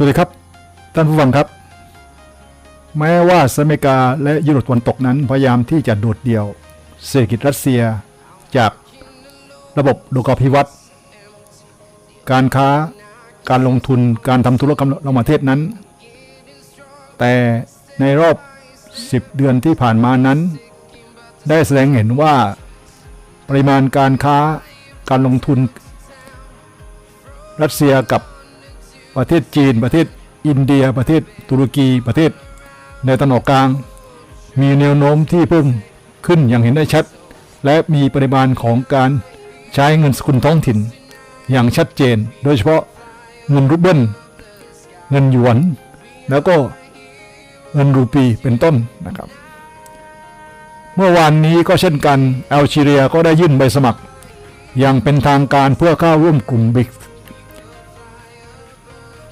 สวัสดีครับท่านผู้ฟังครับ แม้ว่าสหรัฐอเมริกาและยุโรปตะวันตกนั้น พยายามที่จะโดดเดี่ยวเศรษฐกิจรัสเซีย จากระบบโลกาภิวัตน์การค้าการลงทุนการทำธุรกรรมระหว่างประเทศนั้น แต่ในรอบ 10 เดือนที่ผ่านมานั้น ได้แสดงเห็นว่าปริมาณการค้าการลงทุน รัสเซียกับ ประเทศจีน ประเทศอินเดีย ประเทศตุรกี ประเทศ ในตะวันออกกลาง มีแนวโน้มที่เพิ่มขึ้นอย่างเห็นได้ชัด และมีปริมาณของการใช้เงินสกุลท้องถิ่น อย่างชัดเจน โดยเฉพาะเงินรูเบิลเงินหยวน แล้วก็เงินรูปีเป็นต้นนะครับ เมื่อวานนี้ก็เช่นกันแอลจีเรียก็ได้ยื่นใบสมัคร อย่างเป็นทางการเพื่อเข้าร่วมกลุ่มบิก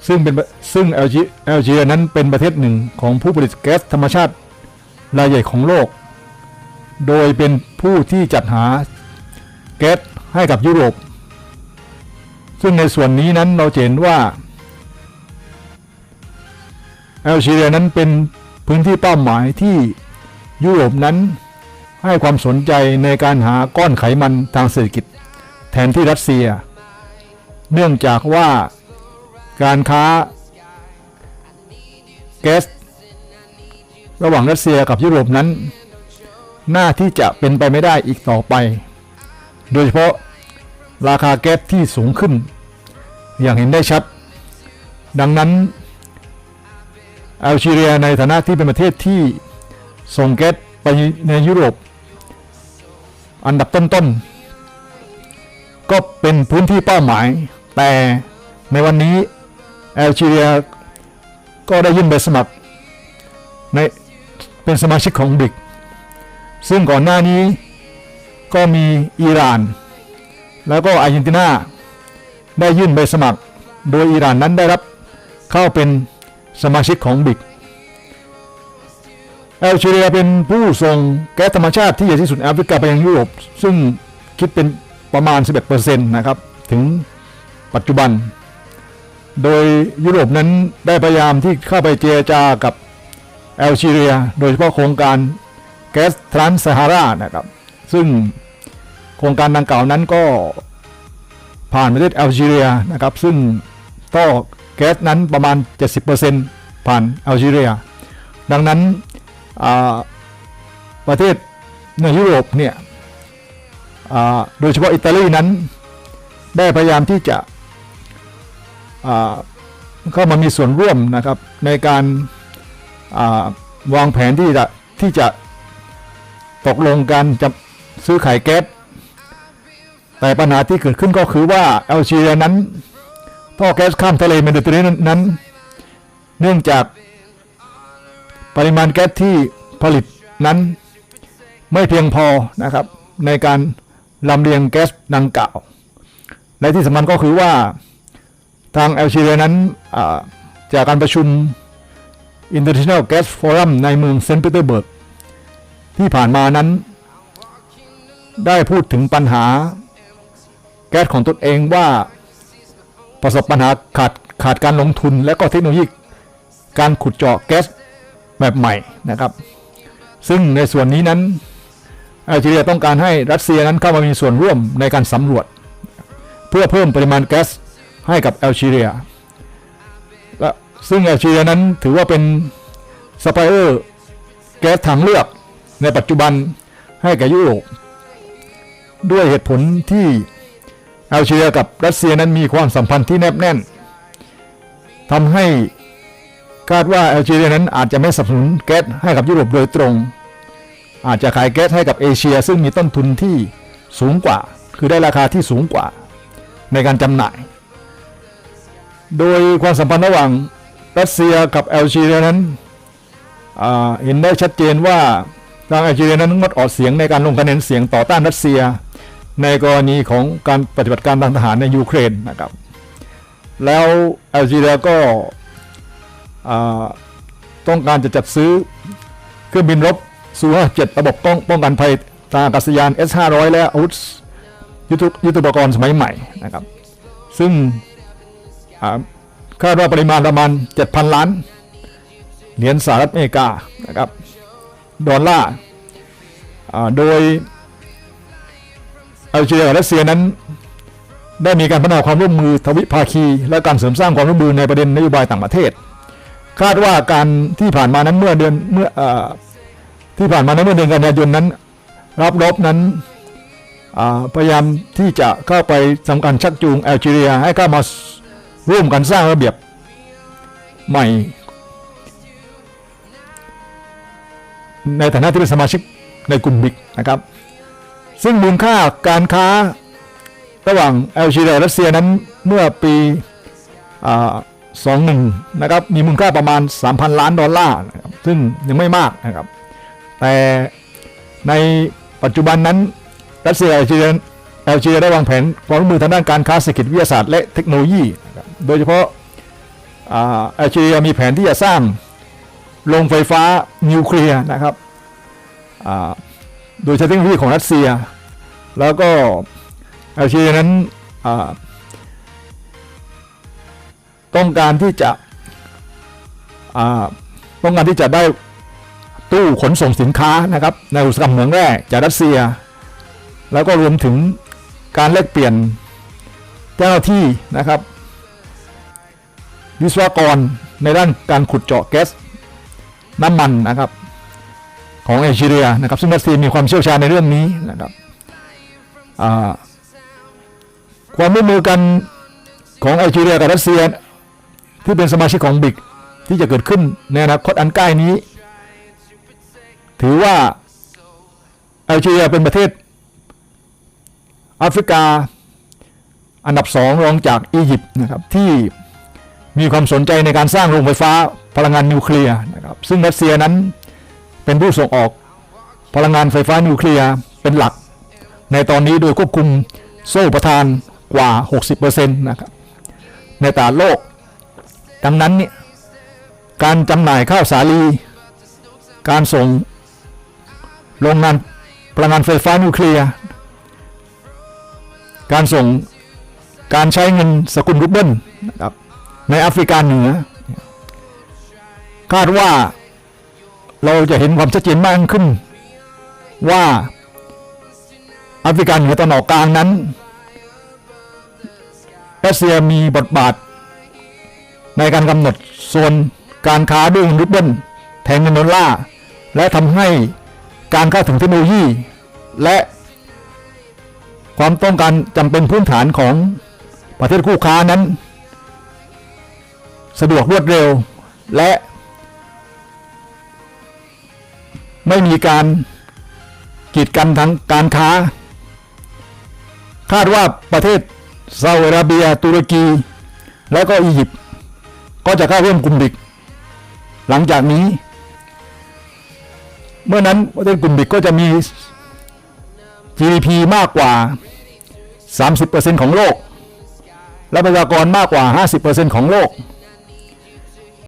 ซึ่งเป็นซึ่ง LG LG นั้นเป็นประเทศหนึ่งของผู้ผลิตแก๊สธรรมชาติรายใหญ่ของโลก โดยเป็นผู้ที่จัดหาแก๊สให้กับยุโรป ซึ่งในส่วนนี้นั้นเราเห็นว่าแอลจีเรียนั้นเป็นพื้นที่เป้าหมายที่ยุโรปนั้นให้ความสนใจในการหาก้อนไขมันทางเศรษฐกิจ แทนที่รัสเซีย เนื่องจากว่า การค้าแก๊สระหว่างรัสเซียกับยุโรปนั้นน่าที่จะเป็นไปไม่ได้อีกต่อไป โดยเฉพาะราคาแก๊สที่สูงขึ้น อย่างเห็นได้ชัด ดังนั้นแอลจีเรียในฐานะที่เป็นประเทศที่ส่งแก๊สไปในยุโรป อันดับต้นๆ ก็เป็นพื้นที่เป้าหมาย แต่ในวันนี้ แอลจีเรียก็ได้ยื่นใบสมัครในเป็นสมาชิกของบิกซึ่งก่อนหน้านี้ก็มีอิหร่าน แล้วก็อาร์เจนตินาได้ยื่นใบสมัคร โดยอิหร่านนั้นได้รับเข้าเป็นสมาชิกของบิกแอลจีเรียเป็นผู้ส่งแก๊สธรรมชาติที่ใหญ่ที่สุดแอฟริกาไปยังยุโรปซึ่งคิดเป็นประมาณ 11%นะครับ ถึงปัจจุบัน โดยยุโรปนั้นได้พยายามที่เข้าไปเจรจากับแอลจีเรีย โดยเฉพาะโครงการแก๊สทรานส์ซาฮารานะครับ ซึ่งโครงการดังกล่าวนั้นก็ผ่านประเทศแอลจีเรียนะครับ ซึ่งต่อแก๊สนั้นประมาณ 70%ผ่านแอลจีเรีย ดังนั้นประเทศในยุโรปเนี่ยโดยเฉพาะอิตาลีนั้น ได้พยายามที่จะ เข้ามามีส่วนร่วมนะครับในการวางแผนที่จะที่จะตกลงการจะซื้อขายแก๊สแต่ปัญหาที่เกิดขึ้นก็คือว่าแอลจีเรียนั้นท่อแก๊สข้ามทะเลเมดิเตอร์เรเนียนนั้น เนื่องจากปริมาณแก๊สที่ผลิตนั้นไม่เพียงพอนะครับ ในการลำเลียงแก๊สดังกล่าว และที่สำคัญก็คือว่า ทางแอลจีเรียนั้นจากการประชุม International Gas Forum ในเมืองเซนต์ปีเตอร์เบิร์กที่ผ่านมานั้น ได้พูดถึงปัญหาแก๊สของตนเองว่าประสบปัญหาขาดขาดการลงทุนและก็เทคโนโลยีการขุดเจาะแก๊สแบบใหม่นะครับ ซึ่งในส่วนนี้นั้นแอลจีเรียต้องการให้รัสเซียนั้นเข้ามามีส่วนร่วมในการสำรวจ เพื่อเพิ่มปริมาณแก๊ส ให้กับแอลจีเรียและซึ่งแอลจีเรียนั้นถือว่าเป็นซัพพลายเออร์แก๊สทางเลือกในปัจจุบันให้แก่ยุโรปด้วยเหตุผลที่แอลจีเรียกับรัสเซียนั้นมีความสัมพันธ์ที่แนบแน่นทำให้คาดว่าแอลจีเรียนั้นอาจจะไม่สนับสนุนแก๊สให้กับยุโรปโดยตรง อาจจะขายแก๊สให้กับเอเชีย ซึ่งมีต้นทุนที่สูงกว่า คือได้ราคาที่สูงกว่าในการจำหน่าย โดยความสัมพันธ์ระหว่างรัสเซียกับแอลจีเรียนั้นเห็นได้ชัดเจนว่าทางแอลจีเรียนั้นงดออกเสียงในการลงคะแนนเสียงต่อต้านรัสเซีย ในกรณีของการปฏิบัติการทางทหารในยูเครนนะครับ แล้วแอลจีเรียก็ต้องการจะจัดซื้อเครื่องบินรบซู57ระบบป้องป้องกันภัยทางอากาศยาน S500 และอาวุธยุทโธยุทโธปกรณ์สมัยใหม่นะครับ ซึ่ง คาดว่าปริมาณประมาณ 7,000 ล้าน เหรียญสหรัฐอเมริกานะครับดอลลาร์อ่าโดยแอลจีเรียกับรัสเซียนั้น ได้มีการพัฒนาความร่วมมือทวิภาคี และการเสริมสร้างความร่วมมือในประเด็นนโยบายต่างประเทศ คาดว่าการที่ผ่านมานั้นเมื่อเดือนเมื่ออที่ผ่านมานั้นเมื่อเดือนกันยายนนั้น รับรบนั้นพยายามที่จะเข้าไปทำการชักจูงแอลจีเรียให้เข้ามา ร่วมกันสร้างระเบียบใหม่ ในฐานะที่เป็นสมาชิกในกลุ่มบิกนะครับ ซึ่งมูลค่าการค้าระหว่างแอลจีเรียรัสเซียนั้นเมื่อปีสองหนึ่งนะครับมีมูลค่าประมาณ 3,000 ล้านดอลลาร์ซึ่งยังไม่มากนะครับ แต่ในปัจจุบันนั้นรัสเซียแอลจีเรียแอลจีเรียได้วางแผนความร่วมมือทางด้านการค้าเศรษฐกิจวิทยาศาสตร์และเทคโนโลยี โดยเฉพาะอ่าแอลจีเรียมีแผนที่จะสร้างโรงไฟฟ้านิวเคลียร์นะครับโดยใช้เทคโนโลยีของรัสเซีย แล้วก็แอลจีเรียนั้นต้องการที่จะต้องการที่จะได้ตู้ขนส่งสินค้านะครับในอุตสาหกรรมเหมืองแร่จากรัสเซีย แล้วก็รวมถึงการแลกเปลี่ยนเจ้าหน้าที่นะครับ วิศวกรในด้านการขุดเจาะแก๊สน้ำมันนะครับ ของเอเชียนะครับซึ่งรัสเซียมีความเชี่ยวชาญในเรื่องนี้นะครับความร่วมมือกันของแอลจีเรียกับรัสเซีย ที่เป็นสมาชิกของบิกที่จะเกิดขึ้นในอนาคตอันใกล้นี้ ถือว่าแอลจีเรียเป็นประเทศแอฟริกาอันดับสองรองจากอียิปต์นะครับที่ มีความสนใจในการสร้างโรงไฟฟ้าพลังงานนิวเคลียร์นะครับซึ่งรัสเซียนั้นเป็นผู้ส่งออกพลังงานไฟฟ้านิวเคลียร์เป็นหลัก ในตอนนี้โดยควบคุมโซ่ประทานกว่า 60%นะครับในตลาดโลก ดังนั้นเนี่ยการจำหน่ายข้าวสาลี การส่งโรงงานพลังงานไฟฟ้านิวเคลียร์การส่งการใช้เงินสกุลรูเบิลนะครับ ในแอฟริกาเหนือ คาดว่าเราจะเห็นความชัดเจนมากขึ้น ว่าแอฟริกาเหนือตะนอกกลางนั้นรัสเซียมีบทบาท ในการกำหนดโซนการค้าด้วยรูเบิลแทนเงินดอลลาร์และทำให้การเข้าถึงเทคโนโลยี และความต้องการจำเป็นพื้นฐานของประเทศคู่ค้านั้น สะดวกรวดเร็ว และ ไม่มีการกีดกันทางการค้า คาดว่าประเทศซาอุดิอาระเบีย ตุรกี และก็อียิปต์ก็จะเข้าร่วมกลุ่มบิก หลังจากนี้ เมื่อนั้นประเทศกลุ่มบิกก็จะมี GDP มากกว่า 30%ของโลก และประชากรมากกว่า 50%ของโลก